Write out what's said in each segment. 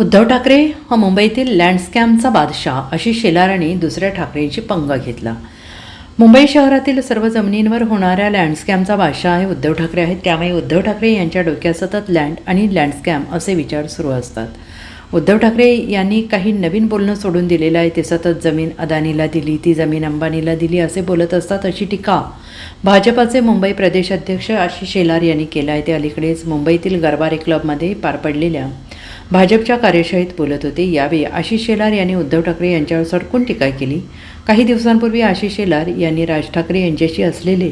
उद्धव ठाकरे हा मुंबईतील लँडस्कॅमचा बादशाह अशी शेलाराने दुसऱ्या ठाकरेंची पंगा घेतला. मुंबई शहरातील सर्व जमिनींवर होणाऱ्या लँडस्कॅमचा बादशाह हे उद्धव ठाकरे आहेत. त्यामुळे उद्धव ठाकरे यांच्या डोक्यात सतत लँड आणि लँडस्कॅम असे विचार सुरू असतात. उद्धव ठाकरे यांनी काही नवीन बोलणं सोडून दिलेलं आहे. ते सतत जमीन अदानीला दिली ती जमीन अंबानीला दिली असे बोलत असतात अशी टीका भाजपाचे मुंबई प्रदेश अध्यक्ष आशिष शेलार यांनी केला आहे. ते अलीकडेच मुंबईतील गरबारे क्लबमध्ये पार पडलेल्या भाजपच्या कार्यशाळेत बोलत होते. यावेळी आशिष शेलार यांनी उद्धव ठाकरे यांच्यावर सडकून टीका केली. काही दिवसांपूर्वी आशिष शेलार यांनी राज ठाकरे यांच्याशी असलेले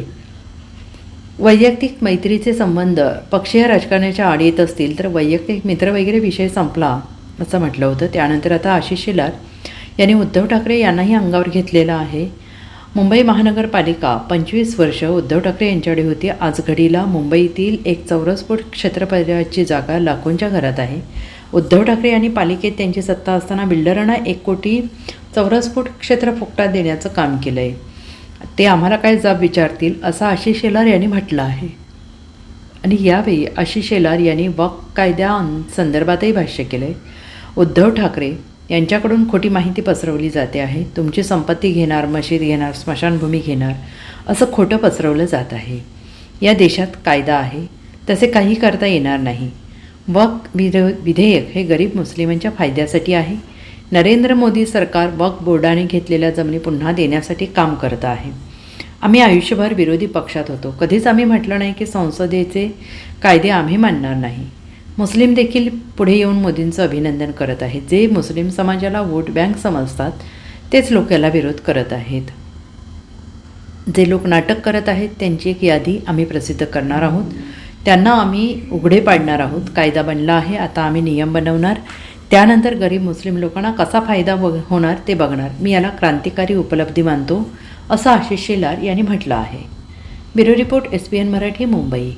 वैयक्तिक मैत्रीचे संबंध पक्षीय राजकारणाच्या आड येत असतील तर वैयक्तिक मित्र वगैरे विषय संपला असं म्हटलं होतं. त्यानंतर आता आशिष शेलार यांनी उद्धव ठाकरे यांनाही अंगावर घेतलेला आहे. मुंबई महानगरपालिका पंचवीस वर्ष उद्धव ठाकरे यांच्याकडे होती. आज घडीला मुंबईतील एक चौरस फूट क्षेत्रफळाची जागा लाखोंच्या घरात आहे. उद्धव ठाकरे यांनी पालिकेत त्यांची सत्ता असताना बिल्डरांना एक कोटी चौरस फूट क्षेत्र फुकटात देण्याचं काम केलं आहे ते आम्हाला काय जाब विचारतील असं आशिष शेलार यांनी म्हटलं आहे. आणि यावेळी आशिष शेलार यांनी वक कायद्या संदर्भातही भाष्य केलं आहे उद्धव ठाकरे यांच्याकडून खोटी माहिती पसरवली जाते आहे. तुमची संपत्ती घेणार मशीद घेणार स्मशानभूमी घेणार असं खोटं पसरवलं जात आहे. या देशात कायदा आहे. तसे काही करता येणार नाही. वक्फ विधे विधेयक हे गरीब मुस्लिमांच्या फायद्यासाठी आहे. नरेंद्र मोदी सरकार वक्फ बोर्डाने घेतलेल्या जमिनी पुन्हा देण्यासाठी काम करत आहे. आम्ही आयुष्यभर विरोधी पक्षात होतो. कधीच आम्ही म्हटलं नाही की संसदेचे कायदे आम्ही मानणार नाही. मुस्लिम देखील पुढे येऊन मोदींचं अभिनंदन करत आहेत. जे मुस्लिम समाजाला वोट बँक समजतात तेच लोक याला विरोध करत आहेत. जे लोक नाटक करत आहेत त्यांची एक यादी आम्ही प्रसिद्ध करणार आहोत. त्यांना आम्ही उघडे पाडणार आहोत. कायदा बनला आहे आता आम्ही नियम बनवणार. त्यानंतर गरीब मुस्लिम लोकांना कसा फायदा बघ होणार ते बघणार. मी याला क्रांतिकारी उपलब्धी मानतो असं आशिष शेलार यांनी म्हटलं आहे. Bureau report S P N Marathi Mumbai.